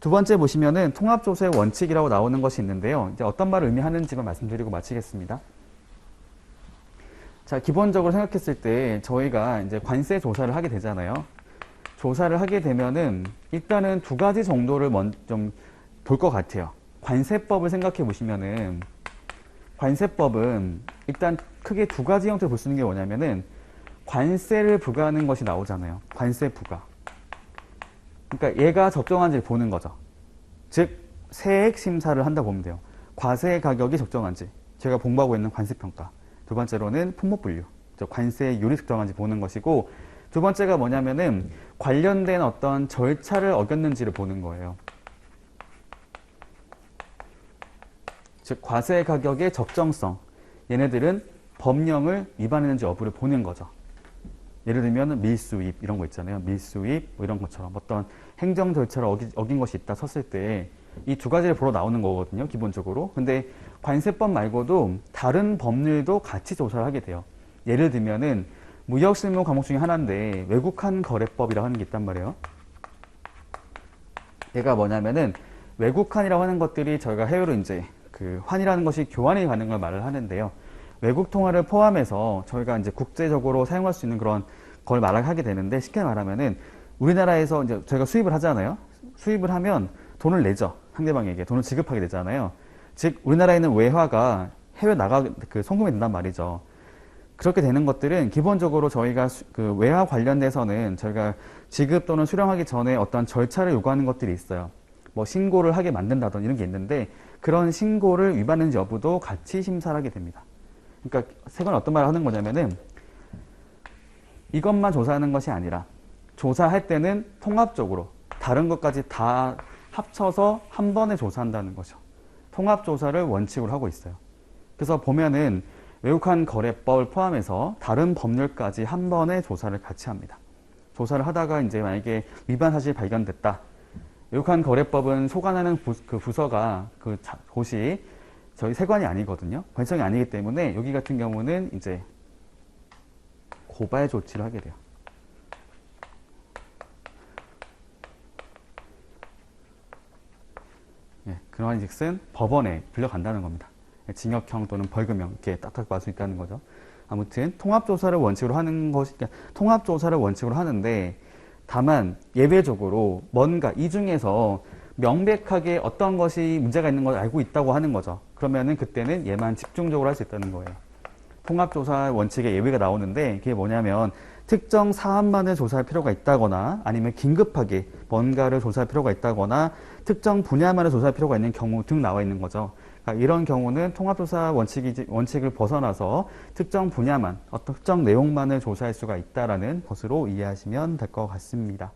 두 번째 보시면은 통합조사의 원칙이라고 나오는 것이 있는데요. 이제 어떤 말을 의미하는지만 말씀드리고 마치겠습니다. 자, 기본적으로 생각했을 때 저희가 이제 관세 조사를 하게 되잖아요. 조사를 하게 되면은 일단은 두 가지 정도를 좀 볼 것 같아요. 관세법을 생각해 보시면은 관세법은 일단 크게 두 가지 형태로 볼 수 있는 게 뭐냐면은 관세를 부과하는 것이 나오잖아요. 관세 부과. 그러니까 얘가 적정한지 보는 거죠. 즉 세액 심사를 한다 보면 돼요. 과세 가격이 적정한지 제가 공부하고 있는 관세 평가. 두 번째로는 품목 분류. 관세율이 적정한지 보는 것이고 두 번째가 뭐냐면은 관련된 어떤 절차를 어겼는지를 보는 거예요. 즉 과세 가격의 적정성. 얘네들은 법령을 위반했는지 여부를 보는 거죠. 예를 들면 밀수입 이런 거 있잖아요. 밀수입 뭐 이런 것처럼 어떤 행정 절차를 어기, 어긴 것이 있다 섰을 때 이 두 가지를 보러 나오는 거거든요. 기본적으로. 근데 관세법 말고도 다른 법률도 같이 조사를 하게 돼요. 예를 들면은 무역실무 과목 중에 하나인데 외국한 거래법이라고 하는 게 있단 말이에요. 얘가 뭐냐면은 외국한이라고 하는 것들이 저희가 해외로 이제 그 환이라는 것이 교환이 가는 걸 말을 하는데요. 외국 통화를 포함해서 저희가 이제 국제적으로 사용할 수 있는 그런 걸 말을 하게 되는데 쉽게 말하면은 우리나라에서 이제 저희가 수입을 하잖아요. 수입을 하면 돈을 내죠. 상대방에게 돈을 지급하게 되잖아요. 즉 우리나라에 있는 외화가 해외 나가 그 송금이 된단 말이죠. 그렇게 되는 것들은 기본적으로 저희가 수, 그 외화 관련돼서는 저희가 지급 또는 수령하기 전에 어떤 절차를 요구하는 것들이 있어요. 뭐 신고를 하게 만든다던 이런 게 있는데 그런 신고를 위반했는지 여부도 같이 심사를 하게 됩니다. 그러니까 세건 어떤 말을 하는 거냐면은 이것만 조사하는 것이 아니라 조사할 때는 통합적으로 다른 것까지 다 합쳐서 한 번에 조사한다는 거죠. 통합조사를 원칙으로 하고 있어요. 그래서 보면은 외국한 거래법을 포함해서 다른 법률까지 한 번에 조사를 같이 합니다. 조사를 하다가 이제 만약에 위반 사실이 발견됐다. 외국한 거래법은 소관하는 부, 그 부서가 그 자, 곳이 저희 세관이 아니거든요. 관청이 아니기 때문에 여기 같은 경우는 이제 고발 조치를 하게 돼요. 예, 그러한 즉슨 법원에 불려간다는 겁니다. 예, 징역형 또는 벌금형 이렇게 딱딱 받을 수 있다는 거죠. 아무튼 통합조사를 원칙으로 하는 것이 그러니까 통합조사를 원칙으로 하는데 다만 예외적으로 뭔가 이 중에서 명백하게 어떤 것이 문제가 있는 걸 알고 있다고 하는 거죠. 그러면은 그때는 얘만 집중적으로 할 수 있다는 거예요. 통합조사 원칙에 예외가 나오는데 그게 뭐냐면 특정 사안만을 조사할 필요가 있다거나 아니면 긴급하게 뭔가를 조사할 필요가 있다거나 특정 분야만을 조사할 필요가 있는 경우 등 나와 있는 거죠. 그러니까 이런 경우는 통합조사 원칙이, 원칙을 벗어나서 특정 분야만, 어떤 특정 내용만을 조사할 수가 있다라는 것으로 이해하시면 될 것 같습니다.